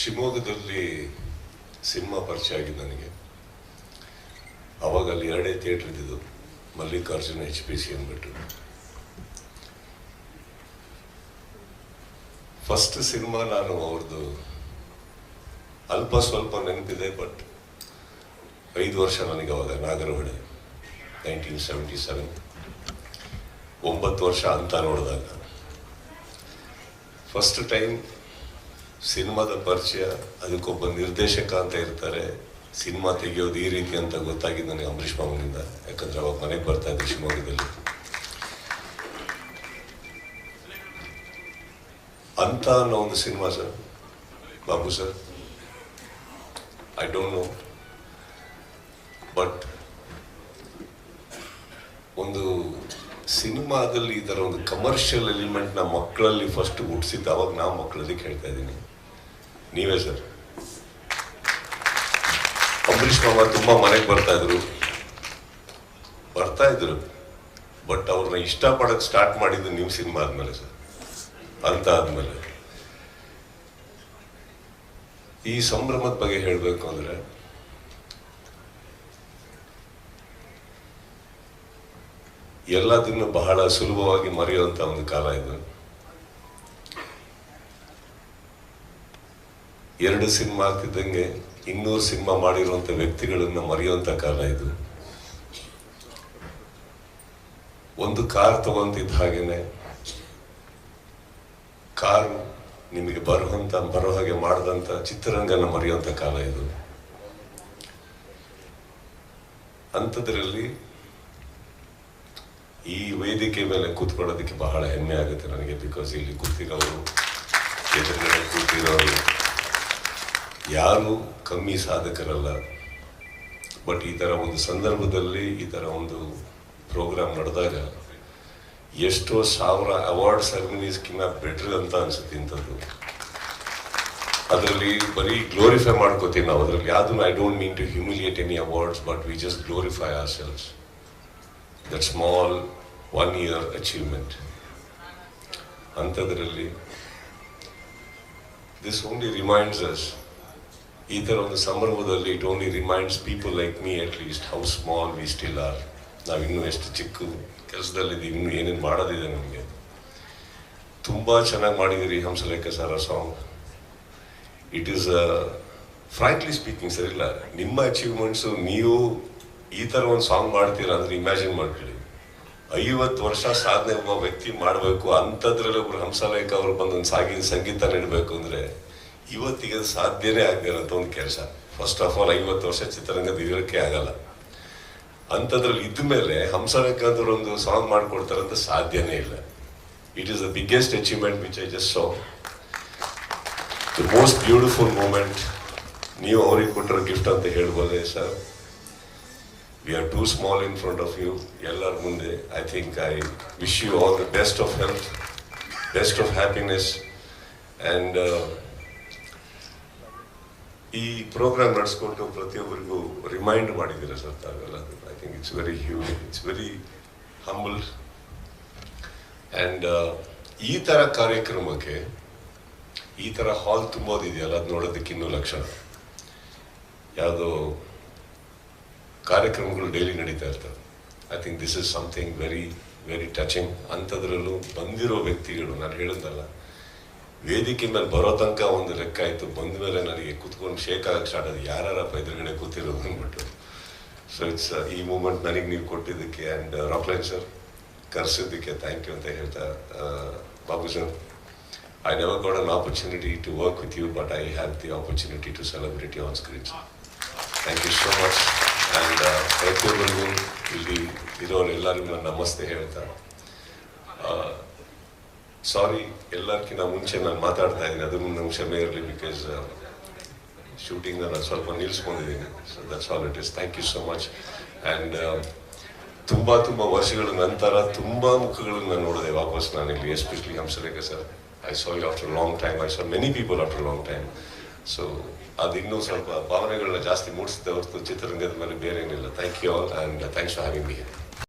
ಶಿವಮೊಗ್ಗದಲ್ಲಿ ಸಿನಿಮಾ ಪರಿಚಯ ಆಗಿದ್ದು ನನಗೆ. ಅವಾಗ ಅಲ್ಲಿ ಎರಡೇ ಥಿಯೇಟ್ರ್ ಇದ್ದಿದ್ದು, ಮಲ್ಲಿಕಾರ್ಜುನ ಎಚ್ ಪಿ ಸಿ ಅಂದ್ಬಿಟ್ಟು. ಫಸ್ಟ್ ಸಿನಿಮಾ ನಾನು ಅವ್ರದ್ದು ಅಲ್ಪ ಸ್ವಲ್ಪ ನೆನಪಿದೆ ಬಟ್ ಐದು ವರ್ಷ ನನಗೆ ಅವಾಗ ನಾಗರಹೊಳೆ ನೈನ್ಟೀನ್ ಸೆವೆಂಟಿ ಸೆವೆನ್ ಒಂಬತ್ತು ವರ್ಷ ಅಂತ ನೋಡಿದಾಗ ಫಸ್ಟ್ ಟೈಮ್ ಸಿನಿಮಾದ ಪರಿಚಯ, ಅದಕ್ಕೊಬ್ಬ ನಿರ್ದೇಶಕ ಅಂತ ಇರ್ತಾರೆ, ಸಿನಿಮಾ ತೆಗೆಯೋದು ಈ ರೀತಿ ಅಂತ ಗೊತ್ತಾಗಿದ್ದು ನನಗೆ ಅಂಬರೀಷ್ ಮಾಮನಿಂದ ಯಾಕಂದ್ರೆ ಅವಾಗ ಮನೆಗೆ ಬರ್ತಾ ಇದ್ದೆ ಶಿವಮೊಗ್ಗದಲ್ಲಿ. ಅಂತ ಅನ್ನೋ ಒಂದು cinema sir. Babu sir. I don't know but ಒಂದು ಸಿನಿಮಾದಲ್ಲಿ ಈ ಥರ ಒಂದು ಕಮರ್ಷಿಯಲ್ ಎಲಿಮೆಂಟ್ನ ಮಕ್ಕಳಲ್ಲಿ ಫಸ್ಟ್ ಹುಟ್ಟಿಸಿದ್ದು ಅವಾಗ ನಾವು ಮಕ್ಕಳಲ್ಲಿ ಕೇಳ್ತಾ ಇದ್ದೀನಿ. ನೀವೇ ಸರ್. ಅಂಬರೀಷ್ ಮಾಮ ತುಂಬ ಮನೆಗೆ ಬರ್ತಾ ಇದ್ರು. ಬರ್ತಾ ಇದ್ರು. ಬಟ್ ಅವ್ರನ್ನ ಇಷ್ಟಪಡಕ್ಕೆ ಸ್ಟಾರ್ಟ್ ಮಾಡಿದ್ದು ನೀವು ಸಿನಿಮಾ ಆದ್ಮೇಲೆ ಸರ್. ಅಂತ ಆದ್ಮೇಲೆ. ಈ ಸಂಭ್ರಮದ ಬಗ್ಗೆ ಹೇಳಬೇಕು ಅಂದ್ರೆ ಎಲ್ಲದನ್ನು ಬಹಳ ಸುಲಭವಾಗಿ ಮರೆಯುವಂತ ಒಂದು ಕಾಲ ಇದು. ಎರಡು ಸಿನಿಮಾ ಆಗ್ತಿದ್ದಂಗೆ ಇನ್ನೂರು ಸಿನಿಮಾ ಮಾಡಿರುವಂಥ ವ್ಯಕ್ತಿಗಳನ್ನು ಮರೆಯುವಂಥ ಕಾಲ ಇದು. ಒಂದು ಕಾರ್ ತಗೊಂತಿದ್ದ ಹಾಗೇನೆ ಕಾರ್ ನಿಮಗೆ ಬರುವಂತ ಬರೋ ಹಾಗೆ ಮಾಡಿದಂಥ ಚಿತ್ರರಂಗನ ಮರೆಯುವಂಥ ಕಾಲ ಇದು. ಅಂಥದ್ರಲ್ಲಿ ಈ ವೇದಿಕೆ ಮೇಲೆ ಕೂತ್ಕೊಳ್ಳೋದಕ್ಕೆ ಬಹಳ ಹೆಮ್ಮೆ ಆಗುತ್ತೆ ನನಗೆ ಬಿಕಾಸ್ ಇಲ್ಲಿ ಕೂತಿರೋರು, ಎದುರುಗಡೆ ಕೂತಿರೋರು ಯಾರು ಕಮ್ಮಿ ಸಾಧಕರಲ್ಲ. ಬಟ್ ಈ ಥರ ಒಂದು ಸಂದರ್ಭದಲ್ಲಿ ಈ ಥರ ಒಂದು ಪ್ರೋಗ್ರಾಮ್ ನಡೆದಾಗ ಎಷ್ಟೋ ಸಾವಿರ ಅವಾರ್ಡ್ ಸೆರೆಮನೀಸ್ಕಿನ್ನ ಬೆಟ್ರ್ ಅಂತ ಅನಿಸುತ್ತೆ ಇಂಥದ್ದು. ಅದರಲ್ಲಿ ಬರೀ ಗ್ಲೋರಿಫೈ ಮಾಡ್ಕೋತೀವಿ ನಾವು. ಅದರಲ್ಲಿ ಯಾವುದು I don't mean to humiliate any awards but we just glorify ourselves that small one year achievement ಅಂಥದ್ರಲ್ಲಿ ದಿಸ್ ಓನ್ಲಿ ರಿಮೈಂಡ್ಸ್ ಅಸ್ ಈ ಥರ ಒಂದು ಸಂದರ್ಭದಲ್ಲಿ it only reminds people like me at least how small we still are ನಾವಿನ್ನೂ ಎಷ್ಟು ಚಿಕ್ಕ ಕೆಲಸದಲ್ಲಿದ್ದೀವಿ, ಇನ್ನೂ ಏನೇನು ಮಾಡೋದಿದೆ ನಮಗೆ. ತುಂಬ ಚೆನ್ನಾಗಿ ಮಾಡಿದ್ದೀರಿ Hamsalekha sir song it is frankly speaking sir ಇಲ್ಲ. ನಿಮ್ಮ ಅಚೀವ್ಮೆಂಟ್ಸು ನೀವು ಈ ಥರ ಒಂದು ಸಾಂಗ್ ಮಾಡ್ತೀರಾ ಅಂದರೆ ಇಮ್ಯಾಜಿನ್ ಮಾಡ್ಕೊಳ್ಳಿ. ಐವತ್ತು ವರ್ಷ ಸಾಧನೆ ಒಬ್ಬ ವ್ಯಕ್ತಿ ಮಾಡಬೇಕು ಅಂಥದ್ರಲ್ಲಿ ಒಬ್ರು ಹಂಸಲೇಖ ಅವರು ಬಂದೊಂದು ಸಾಗಿ ಸಂಗೀತ ನೀಡಬೇಕು ಅಂದ್ರೆ ಇವತ್ತಿಗೆ ಅದು ಸಾಧ್ಯನೇ ಆಗದಿರೋಂಥ ಒಂದು ಕೆಲಸ. ಫಸ್ಟ್ ಆಫ್ ಆಲ್ ಐವತ್ತು ವರ್ಷ ಚಿತ್ರರಂಗದ ಇರೋಕ್ಕೆ ಆಗಲ್ಲ. ಅಂಥದ್ರಲ್ಲಿ ಇದ್ದ ಮೇಲೆ ಹಂಸಲೇಖ ಅಂದ್ರೆ ಒಂದು ಸಾಂಗ್ ಮಾಡಿಕೊಡ್ತಾರಂತ ಸಾಧ್ಯನೇ ಇಲ್ಲ. It is the biggest achievement which I just saw the most beautiful moment ನೀವು ಅವ್ರಿಗೆ ಕೊಟ್ಟಿರೋ ಗಿಫ್ಟ್ ಅಂತ ಹೇಳ್ಬೋದೇ sir we are too small in front of you ಎಲ್ಲರ ಮುಂದೆ I think I wish you all the best of health best of happiness and ಈ program ನಡೆಸ್ಕೊಂಡು ಪ್ರತಿಯೊಬ್ಬರಿಗೂ remind ಮಾಡಿದ್ದೀರಾ ಸರ್ ತಾವೆಲ್ಲ? I think it's very hu it's very humble and ಈ ಥರ ಕಾರ್ಯಕ್ರಮಕ್ಕೆ, ಈ ಥರ ಹಾಲ್ ತುಂಬೋದಿದೆಯಲ್ಲ, ಅದು ನೋಡೋದಕ್ಕೆ ಇನ್ನೂ ಲಕ್ಷಣ. ಯಾವುದೋ ಕಾರ್ಯಕ್ರಮಗಳು ಡೈಲಿ ನಡೀತಾ ಇರ್ತವೆ. I think this is something very very touching ಅಂಥದ್ರಲ್ಲೂ ಬಂದಿರೋ ವ್ಯಕ್ತಿಗಳು, ನಾನು ಹೇಳಿದ್ನಲ್ಲ ವೇದಿಕೆ ಮೇಲೆ ಬರೋ ತನಕ ಒಂದು ಲೆಕ್ಕ ಆಯಿತು ಬಂದ ಮೇಲೆ ನನಗೆ ಕುತ್ಕೊಂಡು ಶೇಕ್ ಆಗಕ್ಕೆ ಸ್ಟಾರ್ಟ್ ಆದ ಯಾರಪ್ಪ ಎದುರುಗಡೆ ಕೂತಿರೋದು ಅಂದ್ಬಿಟ್ಟು. ಸೊ ಇಟ್ಸ್ ಈ ಮೂಮೆಂಟ್ ನನಗೆ ನೀವು ಕೊಟ್ಟಿದ್ದಕ್ಕೆ ಆ್ಯಂಡ್ ರಾಕ್ಲೈನ್ ಸರ್ ಕರೆಸಿದ್ದಕ್ಕೆ ಥ್ಯಾಂಕ್ ಯು ಅಂತ ಹೇಳ್ತಾ Babu sir I never got an opportunity to work with you but I have the opportunity to celebrate on screen thank you so much and ಪ್ರತಿಯೊಬ್ಬರಿಗೂ ಇಲ್ಲಿ ಇರೋರು ಎಲ್ಲರಿಗೂ ನಮಸ್ತೆ ಹೇಳ್ತಾ. ಸಾರಿ ಎಲ್ಲರಿಗಿಂತ ಮುಂಚೆ ನಾನು ಮಾತಾಡ್ತಾ ಇದ್ದೀನಿ. ಅದನ್ನು ನಂಗೆ ಕ್ಷಮೆ ಇರಲಿ ಬಿಕಾಸ್ ಶೂಟಿಂಗ್ ನಾನು ಸ್ವಲ್ಪ ನಿಲ್ಲಿಸ್ಕೊಂಡಿದ್ದೀನಿ so that's all it is thank you so much and ತುಂಬ ತುಂಬ ವರ್ಷಗಳ ನಂತರ ತುಂಬ ಮುಖಗಳನ್ನು ನಾನು ನೋಡಿದೆ ವಾಪಸ್ ನಾನು ಇಲ್ಲಿ especially Hamsalekha sir I saw you after long time I saw many people after long time so ಅದು ಇನ್ನೂ ಸ್ವಲ್ಪ ಭಾವನೆಗಳನ್ನ ಜಾಸ್ತಿ ಮೂಡಿಸಿದೆ ಹೊರತು ಚಿತ್ರರಂಗದ ಮೇಲೆ ಬೇರೆ ಏನಿಲ್ಲ thank you all and thanks for having me